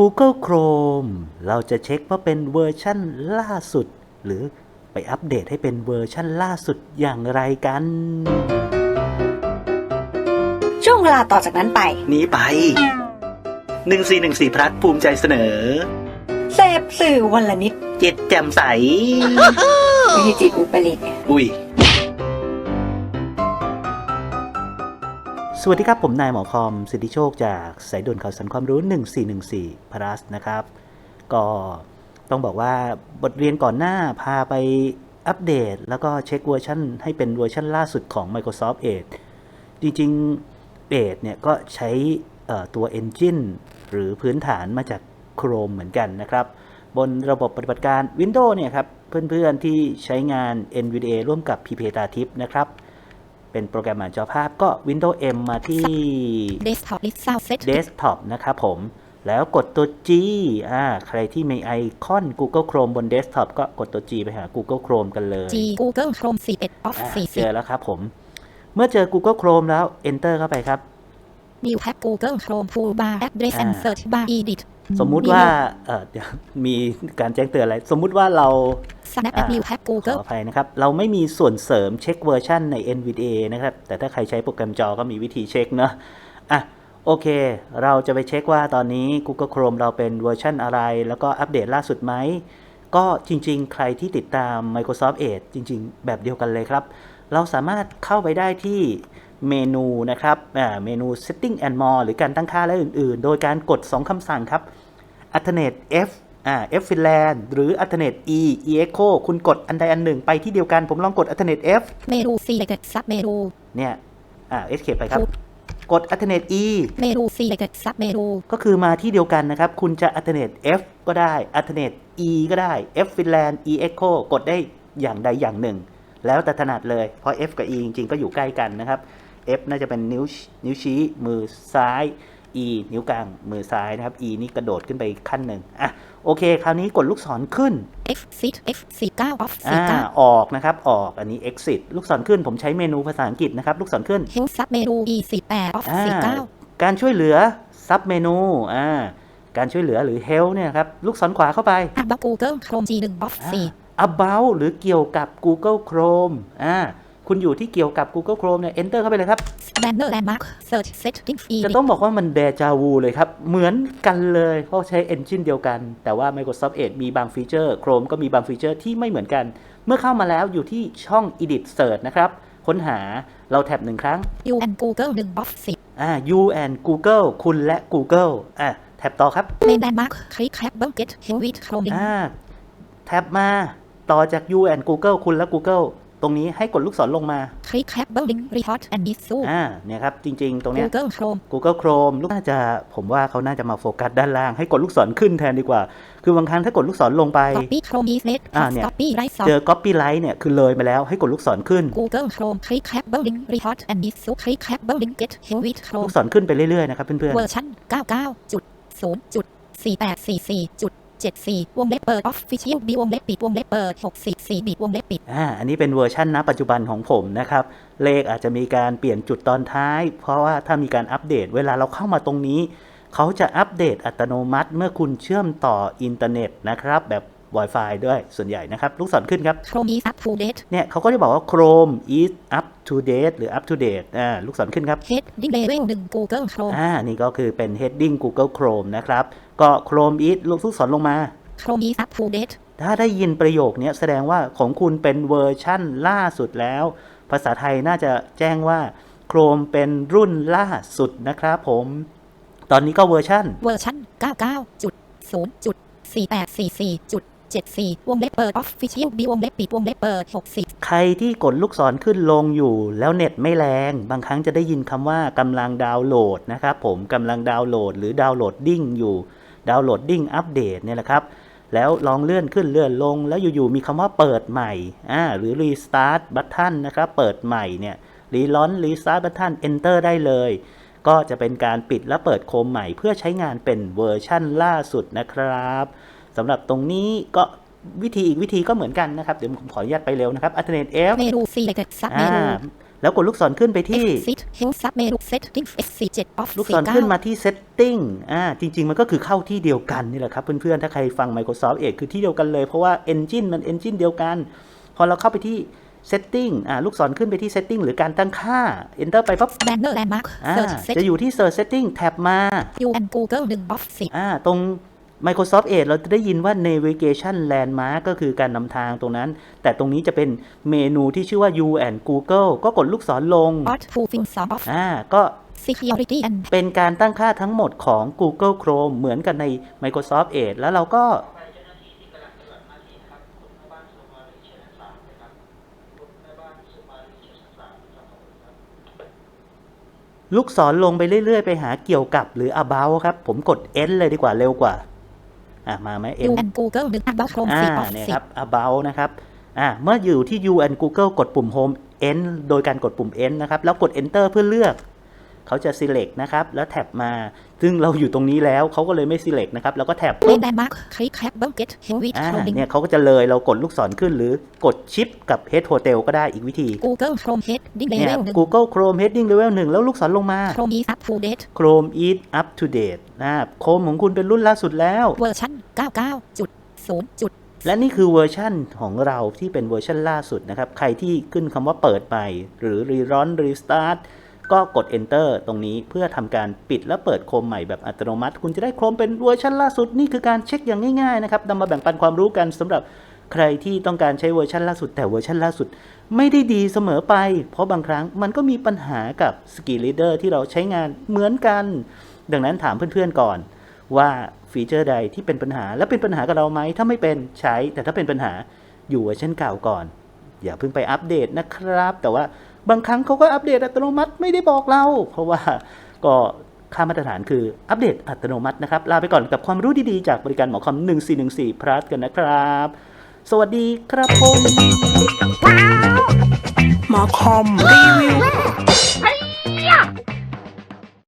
Google Chrome เราจะเช็คว่าเป็นเวอร์ชั่นล่าสุด หรือไปอัปเดตให้เป็นเวอร์ชั่นล่าสุดอย่างไรกัน ช่วงเวลาต่อจากนั้นไป นี้ไป 1414พลัดภูมิใจเสนอ เสพสื่อวันละนิดเจ็ดแจ่มใสไม่ใช่จิตอุปริตอุ้ย สวัสดีครับ ผมนายหมอคอม สิทธิโชคจากสายด่วนข่าวสารความรู้ 1414 plus นะครับ ก็ต้องบอกว่าบทเรียนก่อนหน้าพาไปอัปเดต แล้วก็เช็คเวอร์ชันให้เป็นเวอร์ชันล่าสุดของ Microsoft Edge จริงๆ Edge เนี่ยก็ใช้ตัว Engine หรือพื้นฐานมาจาก Chrome เหมือนกันนะครับ บนระบบปฏิบัติการ Windows เนี่ยครับ เพื่อนๆที่ใช้งาน NVDA ร่วมกับ p p t a t i p นะครับ เป็นโปรแกรมอ่านจอภาพก็ Windows M มาที่ Desktop List Sound Set Desktop นะครับผม แล้วกดตัว G อ่าใครที่มีไอคอน Google Chrome บน Desktop ก็กดตัว G ไปหา Google Chrome กันเลย G Google Chrome 41 Off อ่าเจอ40แล้วครับผม เมื่อเจอ Google Chrome แล้ว Enter เข้าไปครับ New Tab Google Chrome Toolbar Address and อ่า Search Bar Edit สมมุติว่าเออเดี๋ยวมีการแจ้งเตือนอะไร สมมุติว่าเรา Snap อ่า App New Tab ขอ Google อภัยนะครับ เราไม่มีส่วนเสริมเช็คเวอร์ชันใน NVDA นะครับ แต่ถ้าใครใช้โปรแกรมจอก็มีวิธีเช็คเนอะอะโอเค เราจะไปเช็คว่าตอนนี้ Google Chrome เราเป็นเวอร์ชันอะไร แล้วก็อัปเดตล่าสุดไหม ก็จริง ๆ ใครที่ติดตาม Microsoft Edge จริง ๆ แบบเดียวกันเลยครับ เราสามารถเข้าไปได้ที่ เมนูนะครับอ่าเมนู Setting and More หรือการตั้งค่าและอื่น ๆ โดยการกด 2 คำสั่งครับ alternate F อ่า F Finland หรือ alternate E E Echo คุณกดอันใดอันหนึ่งไปที่เดียวกัน ผมลองกด alternate F Menu Selected Sub Menu เนี่ยอ่า escape ไปครับ กด alternate E Menu Selected Sub Menu ก็คือมาที่เดียวกันนะครับ คุณจะ alternate F ก็ได้ alternate E ก็ได้ F Finland E Echo กดได้อย่างใดอย่างหนึ่ง แล้วแต่ถนัดเลย เพราะ F กับ E จริง ๆ ก็อยู่ใกล้กันนะครับ F น่าจะเป็นนิ้วนิ้วชี้มือซ้าย E นิ้วกลางมือซ้ายนะครับ E นี่กระโดดขึ้นไปขั้นหนึ่งอะโอเค คราวนี้กดลูกศรขึ้น Exit F 49 Off อ่าออกนะครับ ออกอันนี้ exit ลูกศรขึ้นผมใช้เมนูภาษาอังกฤษนะครับ ลูกศรขึ้น49 Help Sub Menu E 48 Off อ่า49การช่วยเหลือซับเมนูอ่าการช่วยเหลือหรือ help เนี่ยครับ ลูกศรขวาเข้าไป About Google Chrome G1 Off อ่า about หรือเกี่ยวกับ Google Chrome อ่า คุณอยู่ที่เกี่ยวกับ Google Chrome เนี่ย enter เข้าไปเลยครับ4 Banner Landmark Search Settings จะ Edit ต้องบอกว่ามันเดจาวูเลยครับ เหมือนกันเลยเพราะใช้ engine เดียวกัน แต่ว่า Microsoft Edge มีบางฟีเจอร์ Chrome ก็มีบางฟีเจอร์ที่ไม่เหมือนกัน เมื่อเข้ามาแล้วอยู่ที่ช่อง edit search นะครับ ค้นหาเราแท็บหนึ่งครั้ง You and Google 1 Off 10อ่า you and Google คุณและ Google อ่าแท็บต่อครับ Main Landmark Click Tab Bucket Help with Chrome อ่าแท็บมาต่อจาก you and Google คุณและ Google ตรงนี้ให้กดลูกศรลงมา Click Tab Building Report and Issue อ่าเนี่ยครับ จริง ๆ ตรงเนี้ย Google Chrome Google Chrome ลูกน่าจะผมว่าเขาน่าจะมาโฟกัสด้านล่าง ให้กดลูกศรขึ้นแทนดีกว่า คือบางครั้งถ้ากดลูกศรลงไป Copy Chrome is net อ่าเนี่ย Copy Right เจ Side อ Copyright เนี่ยคือเลยมาแล้วให้กดลูกศรขึ้น Google Chrome Click Tab Building Report and Issue Click Tab Building Get Help with ลู Chrome กศรขึ้นไปเรื่อยๆนะครับเพื่อนเวอร์ชัน 674 วงเล็บเปิด Official B วงเล็บปิด วงเล็บเปิด 64บิตวงเล็บปิด อ่า อันนี้เป็นเวอร์ชันณปัจจุบันของผมนะครับ เลขอาจจะมีการเปลี่ยนจุดตอนท้าย เพราะว่าถ้ามีการอัปเดต เวลาเราเข้ามาตรงนี้ เขาจะอัปเดตอัตโนมัติเมื่อคุณเชื่อมต่ออินเทอร์เน็ตนะครับ แบบ Wi-Fi ด้วยส่วนใหญ่นะครับ ลูกศรขึ้นครับ Chrome is up to date เนี่ยเขาก็จะบอกว่า Chrome is up to date หรือ up to date อ่าลูกศรขึ้นครับ Heading Level 1 Google Chrome อ่านี่ก็คือเป็น heading Google Chrome นะครับ ก็ Chrome is ลูกศรลงมา Chrome is up to date ถ้าได้ยินประโยคเนี้ยแสดงว่าของคุณเป็นเวอร์ชั่นล่าสุดแล้ว ภาษาไทยน่าจะแจ้งว่า Chrome เป็นรุ่นล่าสุดนะครับผม ตอนนี้ก็เวอร์ชั่นเวอร์ชัน 74วงเล็บเปิด Official B วงเล็บปิดวงเล็บเปิด60 ใครที่กดลูกศรขึ้นลงอยู่ แล้วเน็ตไม่แรง บางครั้งจะได้ยินคำว่ากำลังดาวน์โหลดนะครับผมกำลังดาวน์โหลดหรือดาวน์โหลดดิ้งอยู่ดาวน์โหลดดิ้งอัปเดตเนี่ยแหละครับแล้วลองเลื่อนขึ้นเลื่อนลง แล้วอยู่ๆมีคำว่าเปิดใหม่อ่าหรือ restart button นะครับเปิดใหม่เนี่ยรีลอน restart button enter ได้เลย ก็จะเป็นการปิดและเปิดโคมใหม่เพื่อใช้งานเป็นเวอร์ชั่นล่าสุดนะครับ สำหรับตรงนี้ก็วิธีอีกวิธีก็เหมือนกันนะครับ เดี๋ยวผมขออนุญาตไปเร็วนะครับ alternate F เมนู Selected Sub อ่า Menu แล้วกดลูกศรขึ้นไปที่ Exit Health Sub Menu Settings X47 Off ลูกศรขึ้นมาที่ setting อ่าจริง ๆ มันก็คือเข้าที่เดียวกันนี่แหละครับ เพื่อน ๆ ถ้าใครฟัง Microsoft Edge คือที่เดียวกันเลย เพราะว่า engine มัน engine เดียวกัน พอเราเข้าไปที่ setting อ่าลูกศรขึ้นไปที่ setting หรือการตั้งค่า enter ไปปั๊บ Banner Landmark อ่า Search Set จะอยู่ที่ search setting แท็บมา You and Google 1 Off 10อ่าตรง Microsoft Edge เราจะได้ยินว่า navigation landmark ก็คือการนำทางตรงนั้น แต่ตรงนี้จะเป็นเมนูที่ชื่อว่า you and Google ก็กดลูกศรลง Art to Film Sum Off อ่าก็ Security and เป็นการตั้งค่าทั้งหมดของ Google Chrome เหมือนกันใน Microsoft Edge แล้วเราก็ลูกศรลงไปเรื่อย ๆ ไปหาเกี่ยวกับหรือ about ครับ ผมกด N เลยดีกว่าเร็วกว่า อะมาไหม N You and Google 1 About Chrome อ่า10 Off เนี่ย10ครับ about นะครับอ่าเมื่ออยู่ที่ you and Google กดปุ่ม home n โดยการกดปุ่ม n นะครับ แล้วกด enter เพื่อเลือก เขาจะ select นะครับ แล้วแท็บมา ซึ่งเราอยู่ตรงนี้แล้วเขาก็เลยไม่ select นะครับแล้วก็แท็บ Main Landmark Click Have Bucket Help with อ่า Chroming เนี่ยเขาก็จะเลยเรากดลูกศรขึ้นหรือกดชิปกับ head hotel ก็ได้อีกวิธี Google Chrome Heading เนี่ย Level 1 Google Chrome heading level 1 แล้วลูกศรลงมา Chrome is up to date Chrome is up to date นะครับ Chrome ของคุณเป็นรุ่นล่าสุดแล้ว เวอร์ชัน99.0จุดและนี่คือเวอร์ชั่นของเราที่เป็นเวอร์ชันล่าสุดนะครับ ใครที่ขึ้นคำว่าเปิดใหม่ หรือ rerun restart ก็กด enter ตรงนี้เพื่อทำการปิดและเปิดโคมใหม่แบบอัตโนมัติ คุณจะได้โคมเป็นเวอร์ชันล่าสุดนี่คือการเช็คอย่างง่ายๆนะครับนำมาแบ่งปันความรู้กันสำหรับใครที่ต้องการใช้เวอร์ชันล่าสุด แต่เวอร์ชันล่าสุด ไม่ได้ดีเสมอไป เพราะบางครั้งมันก็มีปัญหากับ Skill Leader ที่เราใช้งานเหมือนกัน ดังนั้นถามเพื่อนๆก่อน ว่าฟีเจอร์ใดที่เป็นปัญหาและเป็นปัญหากับเราไหมถ้าไม่เป็นใช้ แต่ถ้าเป็นปัญหาอยู่เวอร์ชันเก่าก่อน อย่าเพิ่งไปอัปเดตนะครับ แต่ว่า บางครั้งเขาก็อัปเดตอัตโนมัติไม่ได้บอกเรา เพราะว่าก็ค่ามาตรฐานคืออัปเดตอัตโนมัตินะครับ ลาไปก่อนกับความรู้ดีๆ จากบริการหมอคอม 1414พลัสกันนะครับ สวัสดีครับผม หมอคอมรีวิว